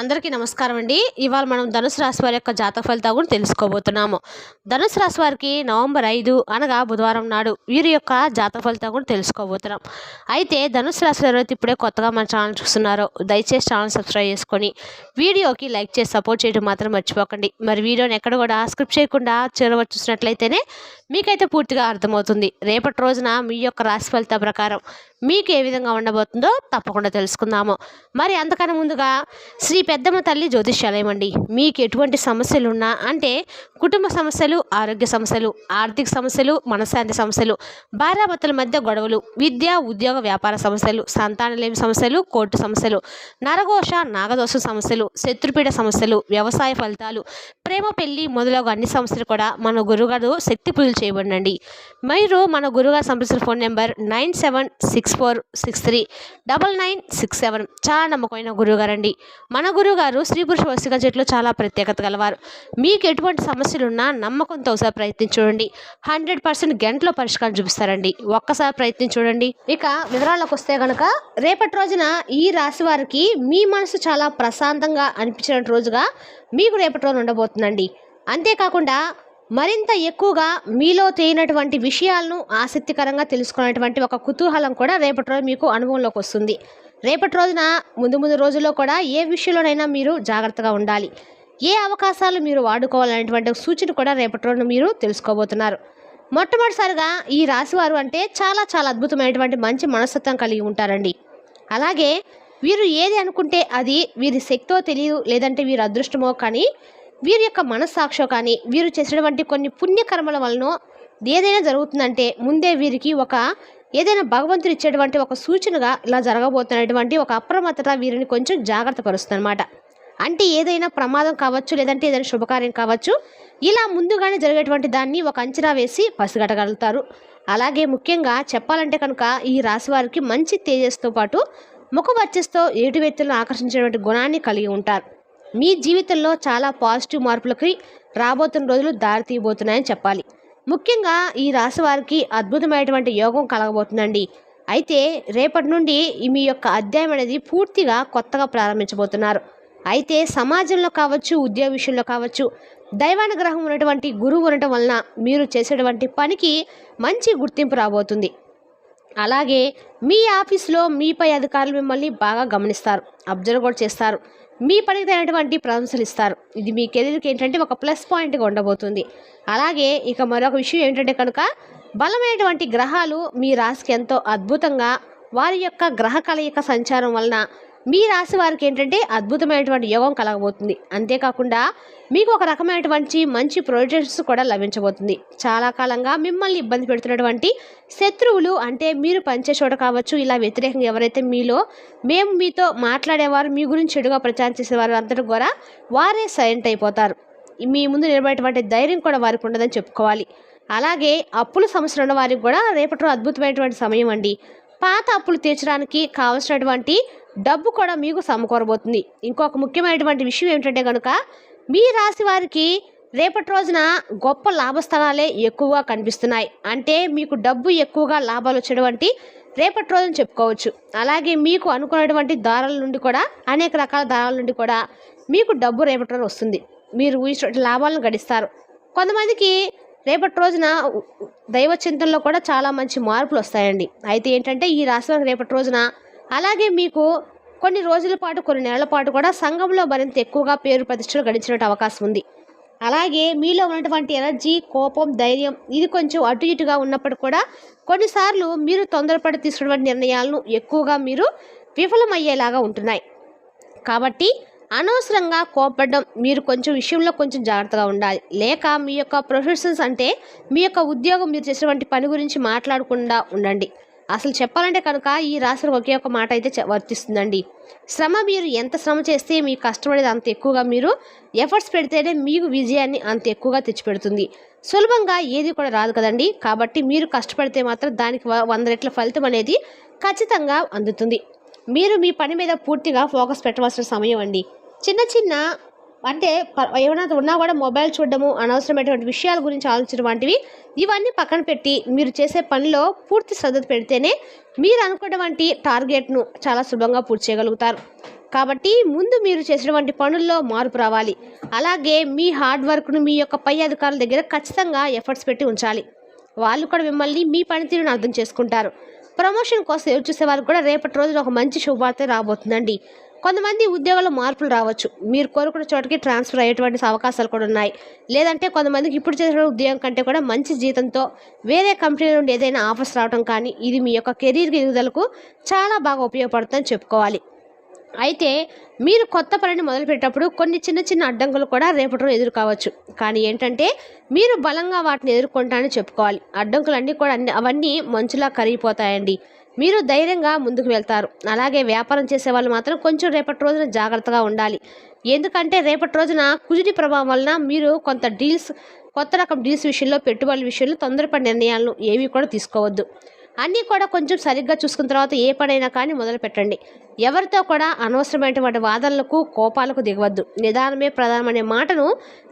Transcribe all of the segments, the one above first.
అందరికీ నమస్కారం అండి. ఇవాళ మనం ధనుసు రాశి వారి యొక్క జాతక ఫలితాలు కూడా తెలుసుకోబోతున్నాము. ధనుసు రాశి వారికి నవంబర్ ఐదు అనగా బుధవారం నాడు వీరి యొక్క జాతక ఫలితాలు కూడా తెలుసుకోబోతున్నాం. అయితే ధనుసు రాశి వారు ఇప్పుడే కొత్తగా మన ఛానల్ చూస్తున్నారో దయచేసి ఛానల్ సబ్స్క్రైబ్ చేసుకొని వీడియోకి లైక్ చేసి సపోర్ట్ చేయడం మాత్రం మర్చిపోకండి. మరి వీడియోని ఎక్కడ కూడా స్క్రిప్ట్ చేయకుండా చివరి చూసినట్లయితేనే మీకైతే పూర్తిగా అర్థమవుతుంది. రేపటి రోజున మీ యొక్క రాశి ఫలిత ప్రకారం మీకు ఏ విధంగా ఉండబోతుందో తప్పకుండా తెలుసుకుందాము. మరి అంతకన్నా ముందుగా శ్రీ పెద్దమ్మ తల్లి జ్యోతిష్యాలయం అండి మీకు ఎటువంటి సమస్యలు ఉన్నా అంటే కుటుంబ సమస్యలు ఆరోగ్య సమస్యలు ఆర్థిక సమస్యలు మనశ్శాంతి సమస్యలు భార్యాభర్తల మధ్య గొడవలు విద్య ఉద్యోగ వ్యాపార సమస్యలు సంతానలేమి సమస్యలు కోర్టు సమస్యలు నరఘోష నాగదోష సమస్యలు శత్రుపీడ సమస్యలు వ్యవసాయ ఫలితాలు ప్రేమ పెళ్ళి మొదలగు అన్ని సమస్యలు కూడా మన గురుగారు శక్తి పూజలు చేయబడినండి. మీరు మన గురుగారు సంప్రదించిన phone number nine seven six four six three double nine six seven చాలా నమ్మకమైన గురువుగారండి. మన గురువుగారు స్త్రీ పురుష వస్తుగా చెట్లు చాలా ప్రత్యేకత గలవారు. మీకు ఎటువంటి సమస్యలు ఉన్నా నమ్మకంతో ఒకసారి ప్రయత్నం చూడండి. హండ్రెడ్ పర్సెంట్ గంటలో పరిష్కారం చూపిస్తారండి. ఒక్కసారి ప్రయత్నం చూడండి. ఇక వివరాలకు వస్తే కనుక రేపటి రోజున ఈ రాశి వారికి మీ మనసు చాలా ప్రశాంతంగా అనిపించిన రోజుగా మీకు రేపటి రోజు ఉండబోతుందండి. అంతేకాకుండా మరింత ఎక్కువగా మీలో తేనటువంటి విషయాలను ఆసక్తికరంగా తెలుసుకునేటువంటి ఒక కుతూహలం కూడా రేపటి రోజు మీకు అనుభవంలోకి వస్తుంది. రేపటి రోజున ముందు ముందు రోజుల్లో కూడా ఏ విషయంలోనైనా మీరు జాగ్రత్తగా ఉండాలి. ఏ అవకాశాలు మీరు వాడుకోవాలనేటువంటి సూచన కూడా రేపటి రోజున మీరు తెలుసుకోబోతున్నారు. మొట్టమొదటిసారిగా ఈ రాశివారు అంటే చాలా చాలా అద్భుతమైనటువంటి మంచి మనస్తత్వం కలిగి ఉంటారండి. అలాగే వీరు ఏది అనుకుంటే అది వీరి శక్తో తెలియదు లేదంటే వీరు అదృష్టమో కానీ వీరి యొక్క మనస్సాక్షో కానీ వీరు చేసినటువంటి కొన్ని పుణ్యకర్మల వలన ఏదైనా జరుగుతుందంటే ముందే వీరికి ఒక ఏదైనా భగవంతుడు ఇచ్చేటువంటి ఒక సూచనగా ఇలా జరగబోతున్నటువంటి ఒక అప్రమత్తత వీరిని కొంచెం జాగ్రత్త పరుస్తుంది అనమాట అంటే ఏదైనా ప్రమాదం కావచ్చు లేదంటే ఏదైనా శుభకార్యం కావచ్చు ఇలా ముందుగానే జరిగేటువంటి దాన్ని ఒక అంచనా వేసి పసిగట్టగలుగుతారు. అలాగే ముఖ్యంగా చెప్పాలంటే కనుక ఈ రాశి వారికి మంచి తేజస్తో పాటు ముఖ వర్చస్తో ఏటు వ్యక్తులను ఆకర్షించేటువంటి గుణాన్ని కలిగి ఉంటారు. మీ జీవితంలో చాలా పాజిటివ్ మార్పులకి రాబోతున్న రోజులు దారితీయబోతున్నాయని చెప్పాలి. ముఖ్యంగా ఈ రాశి వారికి అద్భుతమైనటువంటి యోగం కలగబోతుందండి. అయితే రేపటి నుండి మీ యొక్క అధ్యాయం అనేది పూర్తిగా కొత్తగా ప్రారంభించబోతున్నారు. అయితే సమాజంలో కావచ్చు ఉద్యోగ విషయంలో కావచ్చు దైవానుగ్రహం ఉన్నటువంటి గురువు ఉండటం వలన మీరు చేసేటువంటి పనికి మంచి గుర్తింపు రాబోతుంది. అలాగే మీ ఆఫీస్లో మీపై అధికారులు మిమ్మల్ని బాగా గమనిస్తారు అబ్జర్వ్ కూడా చేస్తారు. మీ పనికి తగినటువంటి ప్రశంసలు ఇస్తారు. ఇది మీ కెరీర్కి ఏంటంటే ఒక ప్లస్ పాయింట్గా ఉండబోతుంది. అలాగే ఇక మరొక విషయం ఏంటంటే కనుక బలమైనటువంటి గ్రహాలు మీ రాశికి ఎంతో అద్భుతంగా వారి యొక్క గ్రహ కలయిక సంచారం వలన మీ రాశి వారికి ఏంటంటే అద్భుతమైనటువంటి యోగం కలగబోతుంది. అంతేకాకుండా మీకు ఒక రకమైనటువంటి మంచి ప్రొజెక్ట్స్ కూడా లభించబోతుంది. చాలా కాలంగా మిమ్మల్ని ఇబ్బంది పెడుతున్నటువంటి శత్రువులు అంటే మీరు పనిచే చోట కావచ్చు ఇలా వ్యతిరేకంగా ఎవరైతే మీలో మేము మీతో మాట్లాడేవారు మీ గురించి చెడుగా ప్రచారం చేసేవారు అందరూ కూడా వారే సైలెంట్ అయిపోతారు. మీ ముందు నిలబడేటువంటి ధైర్యం కూడా వారికి ఉండదని చెప్పుకోవాలి. అలాగే అప్పుల సమస్యలు ఉన్న వారికి కూడా రేపటి అద్భుతమైనటువంటి సమయం అండి. పాత అప్పులు తీర్చడానికి కావలసినటువంటి డబ్బు కూడా మీకు సమకూరబోతుంది. ఇంకొక ముఖ్యమైనటువంటి విషయం ఏమిటంటే కనుక మీ రాశి వారికి రేపటి రోజున గొప్ప లాభస్థానాలే ఎక్కువగా కనిపిస్తున్నాయి. అంటే మీకు డబ్బు ఎక్కువగా లాభాలు వచ్చేటువంటి రేపటి రోజున చెప్పుకోవచ్చు. అలాగే మీకు అనుకున్నటువంటి దారాల నుండి కూడా అనేక రకాల దారాల నుండి కూడా మీకు డబ్బు రేపటి రోజు వస్తుంది. మీరు ఊహించినటువంటి లాభాలను గడిస్తారు. కొంతమందికి రేపటి రోజున దైవ చింతనలో కూడా చాలా మంచి మార్పులు వస్తాయండి. అయితే ఏంటంటే ఈ రాశి వారికి రేపటి రోజున అలాగే మీకు కొన్ని రోజుల పాటు కొన్ని నెలల పాటు కూడా సంఘంలో మరింత ఎక్కువగా పేరు ప్రతిష్టలు గడించినట్టు అవకాశం ఉంది. అలాగే మీలో ఉన్నటువంటి ఎనర్జీ కోపం ధైర్యం ఇది కొంచెం అటు ఇటుగా ఉన్నప్పటికీ కూడా కొన్నిసార్లు మీరు తొందరపడి తీసుకున్నటువంటి నిర్ణయాలను ఎక్కువగా మీరు విఫలమయ్యేలాగా ఉంటున్నాయి. కాబట్టి అనవసరంగా కోపడడం మీరు కొంచెం విషయంలో కొంచెం జాగ్రత్తగా ఉండాలి. లేక మీ యొక్క ప్రొఫెషన్స్ అంటే మీ యొక్క ఉద్యోగం మీరు చేసినటువంటి పని గురించి మాట్లాడకుండా ఉండండి. అసలు చెప్పాలంటే కనుక ఈ రాశులకు ఒకే ఒక మాట అయితే వర్తిస్తుందండి. శ్రమ మీరు ఎంత శ్రమ చేస్తే మీకు కష్టపడేది అంత ఎక్కువగా మీరు ఎఫర్ట్స్ పెడితేనే మీకు విజయాన్ని అంత ఎక్కువగా తెచ్చిపెడుతుంది. సులభంగా ఏది కూడా రాదు కదండి. కాబట్టి మీరు కష్టపడితే మాత్రం దానికి వ- వంద రెట్ల ఫలితం అనేది ఖచ్చితంగా అందుతుంది. మీరు మీ పని మీద పూర్తిగా ఫోకస్ పెట్టవలసిన సమయం అండి. చిన్న చిన్న అంటే ఏమైనా ఉన్నా కూడా మొబైల్ చూడడము అనవసరమైనటువంటి విషయాల గురించి ఆలోచించడం వంటివి ఇవన్నీ పక్కన పెట్టి మీరు చేసే పనిలో పూర్తి శ్రద్ధ పెడితేనే మీరు అనుకున్నటువంటి టార్గెట్ను చాలా సులభంగా పూర్తి చేయగలుగుతారు. కాబట్టి ముందు మీరు చేసినటువంటి పనుల్లో మార్పు రావాలి. అలాగే మీ హార్డ్ వర్క్ను మీ యొక్క పై అధికారుల దగ్గర ఖచ్చితంగా ఎఫర్ట్స్ పెట్టి ఉంచాలి. వాళ్ళు కూడా మిమ్మల్ని మీ పనితీరును అర్థం చేసుకుంటారు. ప్రమోషన్ కోసం ఎదురు చూసే వారికి కూడా రేపటి రోజున ఒక మంచి శుభవార్త రాబోతుందండి. కొంతమంది ఉద్యోగాలు మార్పులు రావచ్చు. మీరు కోరుకున్న చోటకి ట్రాన్స్ఫర్ అయ్యేటువంటి అవకాశాలు కూడా ఉన్నాయి. లేదంటే కొంతమందికి ఇప్పుడు చేసిన ఉద్యోగం కంటే కూడా మంచి జీతంతో వేరే కంపెనీ నుండి ఏదైనా ఆఫర్స్ రావడం కానీ ఇది మీ యొక్క కెరీర్ ఎదుగుదలకు చాలా బాగా ఉపయోగపడుతుందని చెప్పుకోవాలి. అయితే మీరు కొత్త పనిని మొదలుపెట్టేటప్పుడు కొన్ని చిన్న చిన్న అడ్డంకులు కూడా రేపటి రోజు కానీ ఏంటంటే మీరు బలంగా వాటిని ఎదుర్కొంటానని చెప్పుకోవాలి. అడ్డంకులు అన్నీ కూడా అన్ని అవన్నీ మంచులా కరిగిపోతాయండి. మీరు ధైర్యంగా ముందుకు వెళ్తారు. అలాగే వ్యాపారం చేసే వాళ్ళు మాత్రం కొంచెం రేపటి రోజున జాగ్రత్తగా ఉండాలి. ఎందుకంటే రేపటి రోజున కుజుడి ప్రభావం వలన మీరు కొంత డీల్స్ కొత్త రకం డీల్స్ విషయంలో పెట్టుబడుల విషయంలో తొందరపడి నిర్ణయాలను ఏవి కూడా తీసుకోవద్దు. అన్నీ కూడా కొంచెం సరిగ్గా చూసుకున్న తర్వాత ఏ పనైనా కానీ మొదలు పెట్టండి. ఎవరితో కూడా అనవసరమైనటువంటి వాదనలకు కోపాలకు దిగవద్దు. నిదానమే ప్రధానమనే మాటను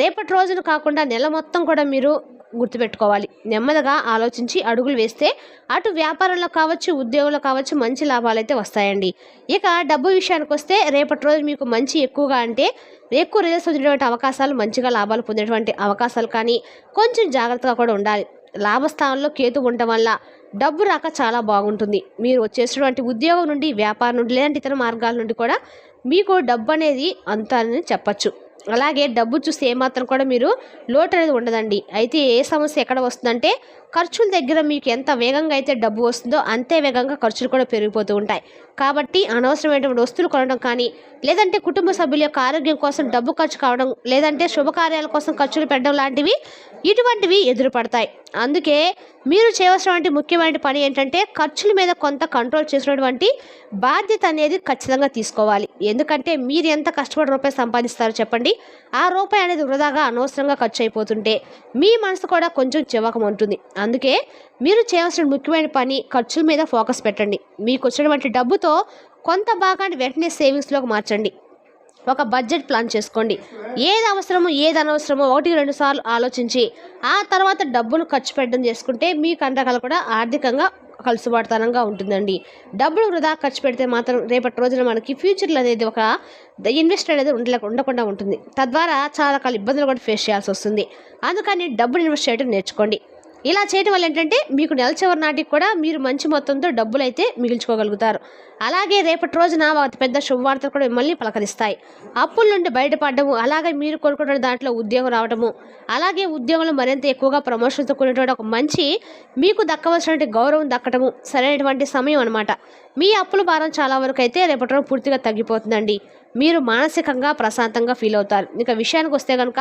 రేపటి రోజున కాకుండా నెల మొత్తం కూడా మీరు గుర్తుపెట్టుకోవాలి. నెమ్మదిగా ఆలోచించి అడుగులు వేస్తే అటు వ్యాపారంలో కావచ్చు ఉద్యోగంలో కావచ్చు మంచి లాభాలు అయితే వస్తాయండి. ఇక డబ్బు విషయానికి వస్తే రేపటి రోజు మీకు మంచి ఎక్కువగా అంటే ఎక్కువ రిజల్ట్స్ వచ్చినటువంటి అవకాశాలు మంచిగా లాభాలు పొందేటువంటి అవకాశాలు కానీ కొంచెం జాగ్రత్తగా కూడా ఉండాలి. లాభస్థానంలో కేతు ఉండటం వల్ల డబ్బు రాక చాలా బాగుంటుంది. మీరు వచ్చేసినటువంటి ఉద్యోగం నుండి వ్యాపారం నుండి లేదంటే ఇతర మార్గాల నుండి కూడా మీకు డబ్బు అనేది అంత అని చెప్పచ్చు. అలాగే డబ్బు చూస్తే ఏమాత్రం కూడా మీరు లోటు అనేది ఉండదండి. అయితే ఏ సమస్య ఎక్కడ వస్తుందంటే ఖర్చుల దగ్గర మీకు ఎంత వేగంగా అయితే డబ్బు వస్తుందో అంతే వేగంగా ఖర్చులు కూడా పెరిగిపోతూ ఉంటాయి. కాబట్టి అనవసరమైనటువంటి వస్తువులు కొనడం కానీ లేదంటే కుటుంబ సభ్యుల యొక్క ఆరోగ్యం కోసం డబ్బు ఖర్చు కావడం లేదంటే శుభకార్యాల కోసం ఖర్చులు పెట్టడం లాంటివి ఇటువంటివి ఎదురుపడతాయి. అందుకే మీరు చేయవలసినటువంటి ముఖ్యమైన పని ఏంటంటే ఖర్చుల మీద కొంత కంట్రోల్ చేసినటువంటి బాధ్యత అనేది ఖచ్చితంగా తీసుకోవాలి. ఎందుకంటే మీరు ఎంత కష్టపడి రూపాయి సంపాదిస్తారో చెప్పండి. ఆ రూపాయి అనేది వృధాగా అనవసరంగా ఖర్చు అయిపోతుంటే మీ మనసు కూడా కొంచెం చివకం ఉంటుంది అందుకే మీరు చేయవలసిన ముఖ్యమైన పని ఖర్చుల మీద ఫోకస్ పెట్టండి. మీకు వచ్చినటువంటి డబ్బుతో కొంత భాగాన్ని వెంటనే సేవింగ్స్లోకి మార్చండి. ఒక బడ్జెట్ ప్లాన్ చేసుకోండి. ఏది అవసరమో ఏది అనవసరమో ఒకటి రెండు సార్లు ఆలోచించి ఆ తర్వాత డబ్బును ఖర్చు పెట్టడం చేసుకుంటే మీ కంటకాలు కూడా ఆర్థికంగా కలుసుబాటుతనంగా ఉంటుందండి. డబ్బులు వృధా ఖర్చు పెడితే మాత్రం రేపటి రోజున మనకి ఫ్యూచర్లో అనేది ఒక ఇన్వెస్ట్ అనేది ఉండలేక ఉండకుండా ఉంటుంది. తద్వారా చాలా రకాల ఇబ్బందులు కూడా ఫేస్ చేయాల్సి వస్తుంది. అందుకని డబ్బులు ఇన్వెస్ట్ చేయడం నేర్చుకోండి. ఇలా చేయడం వల్ల ఏంటంటే మీకు నెల చివరి నాటికి కూడా మీరు మంచి మొత్తంతో డబ్బులు అయితే మిగిల్చుకోగలుగుతారు. అలాగే రేపటి రోజున అతి పెద్ద శుభవార్తలు కూడా మిమ్మల్ని పలకరిస్తాయి. అప్పుల నుండి బయటపడము అలాగే మీరు కోరుకున్న దాంట్లో ఉద్యోగం రావడము అలాగే ఉద్యోగంలో మరింత ఎక్కువగా ప్రమోషన్తో కూడినటువంటి ఒక మంచి మీకు దక్కవలసినటువంటి గౌరవం దక్కటము సరైనటువంటి సమయం అనమాట మీ అప్పుల భారం చాలా వరకు అయితే రేపటి రోజు పూర్తిగా తగ్గిపోతుందండి. మీరు మానసికంగా ప్రశాంతంగా ఫీల్ అవుతారు. ఇక విషయానికి వస్తే కనుక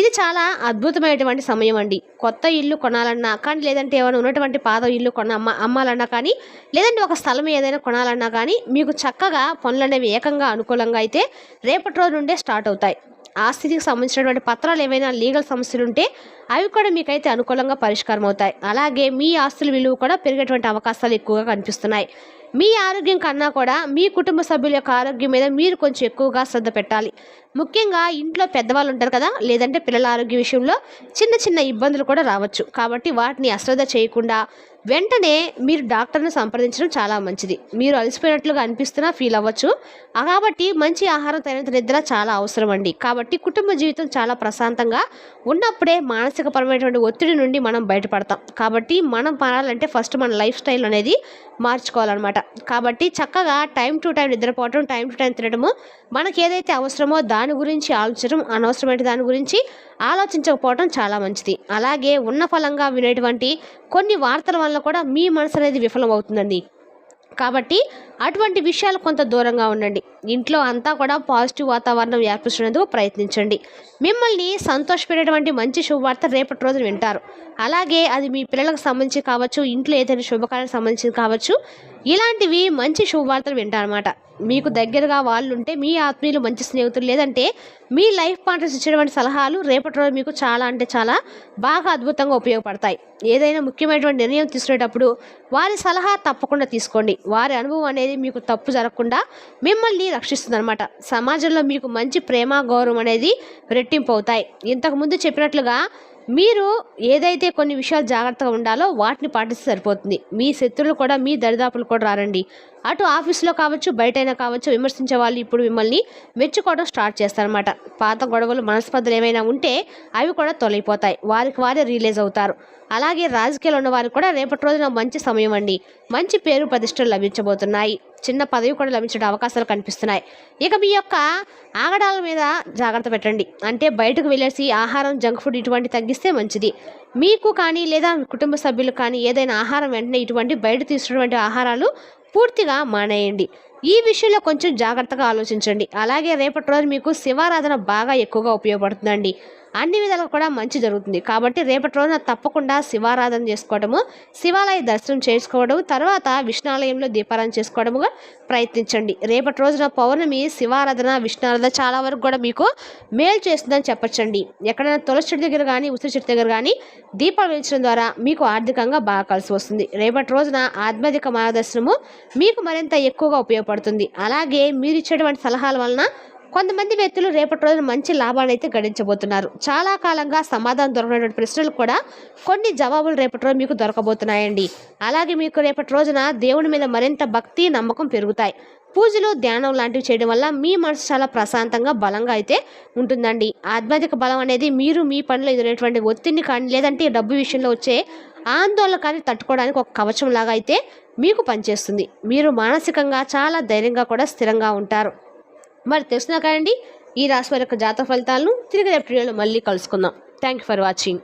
ఇది చాలా అద్భుతమైనటువంటి సమయం అండి. కొత్త ఇల్లు కొనాలన్నా కానీ లేదంటే ఏమైనా ఉన్నటువంటి పాత ఇల్లు కొన అమ్మ అమ్మాలన్నా కానీ లేదంటే ఒక స్థలం ఏదైనా కొనాలన్నా కానీ మీకు చక్కగా పనులు అనేవి ఏకంగా అనుకూలంగా అయితే రేపటి రోజు నుండే స్టార్ట్ అవుతాయి. ఆస్తికి సంబంధించినటువంటి పత్రాలు ఏవైనా లీగల్ సమస్యలు ఉంటే అవి కూడా మీకైతే అనుకూలంగా పరిష్కారం అవుతాయి అలాగే మీ ఆస్తుల విలువ కూడా పెరిగేటువంటి అవకాశాలు ఎక్కువగా కనిపిస్తున్నాయి. మీ ఆరోగ్యం కన్నా కూడా మీ కుటుంబ సభ్యుల యొక్క ఆరోగ్యం మీద మీరు కొంచెం ఎక్కువగా శ్రద్ధ పెట్టాలి. ముఖ్యంగా ఇంట్లో పెద్దవాళ్ళు ఉంటారు కదా లేదంటే పిల్లల ఆరోగ్య విషయంలో చిన్న చిన్న ఇబ్బందులు కూడా రావచ్చు. కాబట్టి వాటిని అశ్రద్ధ చేయకుండా వెంటనే మీరు డాక్టర్ను సంప్రదించడం చాలా మంచిది. మీరు అలసిపోయినట్లుగా అనిపిస్తున్నా ఫీల్ అవ్వచ్చు. కాబట్టి మంచి ఆహారం తగినంత నిద్ర చాలా అవసరం అండి. కాబట్టి కుటుంబ జీవితం చాలా ప్రశాంతంగా ఉన్నప్పుడే మానసిక మానసికపరమైనటువంటి ఒత్తిడి నుండి మనం బయటపడతాం. కాబట్టి మనం మారాలంటే ఫస్ట్ మన లైఫ్ స్టైల్ అనేది మార్చుకోవాలన్నమాట. కాబట్టి చక్కగా టైం టు టైం నిద్రపోవటం టైం టు టైం తినడము మనకి ఏదైతే అవసరమో దాని గురించి ఆలోచించడం అనవసరమైన దాని గురించి ఆలోచించకపోవడం చాలా మంచిది. అలాగే ఉన్న ఫలంగా వినేటువంటి కొన్ని వార్తల వల్ల కూడా మీ మనసు అనేది విఫలం అవుతుందండి కాబట్టి అటువంటి విషయాలు కొంత దూరంగా ఉండండి. ఇంట్లో అంతా కూడా పాజిటివ్ వాతావరణం ఏర్పరచుకునేందుకు ప్రయత్నించండి. మిమ్మల్ని సంతోషపెట్టేటువంటి మంచి శుభవార్త రేపటి రోజున వింటారు. అలాగే అది మీ పిల్లలకు సంబంధించి కావచ్చు ఇంట్లో ఏదైనా శుభకార్యాలకు సంబంధించి కావచ్చు ఇలాంటివి మంచి శుభవార్తలు వింటారన్నమాట. మీకు దగ్గరగా వాళ్ళు ఉంటే మీ ఆత్మీయులు మంచి స్నేహితులు లేదంటే మీ లైఫ్ పార్ట్నర్స్ ఇచ్చేటువంటి సలహాలు రేపటి రోజు మీకు చాలా అంటే చాలా బాగా అద్భుతంగా ఉపయోగపడతాయి. ఏదైనా ముఖ్యమైనటువంటి నిర్ణయం తీసుకునేటప్పుడు వారి సలహా తప్పకుండా తీసుకోండి. వారి అనుభవం అనేది మీకు తప్పు జరగకుండా మిమ్మల్ని రక్షిస్తుంది అనమాట సమాజంలో మీకు మంచి ప్రేమ గౌరవం అనేది రెట్టింపు అవుతాయి. ఇంతకుముందు చెప్పినట్లుగా మీరు ఏదైతే కొన్ని విషయాలు జాగ్రత్తగా ఉండాలో వాటిని పాటిస్తే సరిపోతుంది. మీ శత్రువులు కూడా మీ దరిదాపులు కూడా రారండి. అటు ఆఫీస్లో కావచ్చు బయటైనా కావచ్చు విమర్శించే వాళ్ళు ఇప్పుడు మిమ్మల్ని మెచ్చుకోవడం స్టార్ట్ చేస్తారనమాట పాత గొడవలు మనస్పర్ధలు ఏమైనా ఉంటే అవి కూడా తొలగిపోతాయి. వారికి వారే రిలీజ్ అవుతారు. అలాగే రాజకీయాలు ఉన్న వారికి కూడా రేపటి రోజున మంచి సమయం అండి. మంచి పేరు ప్రతిష్టలు లభించబోతున్నాయి. చిన్న పదవి కూడా లభించే అవకాశాలు కనిపిస్తున్నాయి. ఇక మీ యొక్క ఆగడాల మీద జాగ్రత్త పెట్టండి. అంటే బయటకు వెళ్ళేసి ఆహారం జంక్ ఫుడ్ ఇటువంటి తగ్గిస్తే మంచిది. మీకు కానీ లేదా కుటుంబ సభ్యులు కానీ ఏదైనా ఆహారం వెంటనే ఇటువంటి బయట తీసుకున్నటువంటి ఆహారాలు పూర్తిగా మానేయండి. ఈ విషయంలో కొంచెం జాగ్రత్తగా ఆలోచించండి. అలాగే రేపటి రోజు మీకు శివారాధన బాగా ఎక్కువగా ఉపయోగపడుతుందండి. అన్ని విధాలుగా కూడా మంచి జరుగుతుంది. కాబట్టి రేపటి రోజున తప్పకుండా శివారాధన చేసుకోవడము శివాలయ దర్శనం చేసుకోవడం తర్వాత విష్ణాలయంలో దీపారాధన చేసుకోవడముగా ప్రయత్నించండి. రేపటి రోజున పౌర్ణమి శివారాధన విష్ణారాధన చాలా వరకు కూడా మీకు మేలు చేస్తుందని చెప్పచ్చండి. ఎక్కడైనా తులసి చెట్టు దగ్గర కానీ ఉసిరి చెట్టు దగ్గర కానీ దీపాలు వెలిగించడం ద్వారా మీకు ఆర్థికంగా బాగా కలిసి వస్తుంది. రేపటి రోజున ఆధ్యాత్మిక మార్గదర్శనము మీకు మరింత ఎక్కువగా ఉపయోగపడుతుంది. అలాగే మీరు ఇచ్చేటువంటి సలహాల వలన కొంతమంది వ్యక్తులు రేపటి రోజున మంచి లాభాలు అయితే గడించబోతున్నారు చాలా కాలంగా సమాధానం దొరకనటువంటి ప్రశ్నలు కూడా కొన్ని జవాబులు రేపటి రోజు మీకు దొరకబోతున్నాయండి. అలాగే మీకు రేపటి రోజున దేవుని మీద మరింత భక్తి నమ్మకం పెరుగుతాయి. పూజలు ధ్యానం లాంటివి చేయడం వల్ల మీ మనసు చాలా ప్రశాంతంగా బలంగా అయితే ఉంటుందండి. ఆధ్యాత్మిక బలం అనేది మీరు మీ పనిలో ఎదురైనటువంటి ఒత్తిడిని కానీ లేదంటే డబ్బు విషయంలో వచ్చే ఆందోళన కానీ తట్టుకోవడానికి ఒక కవచం లాగా అయితే మీకు పనిచేస్తుంది. మీరు మానసికంగా చాలా ధైర్యంగా కూడా స్థిరంగా ఉంటారు. మరి తెలిసిన కాదండి? ఈ రాశి వారి యొక్క జాతక ఫలితాలను తిరిగి రేపు వీడియోలో మళ్ళీ కలుసుకుందాం. Thank you for watching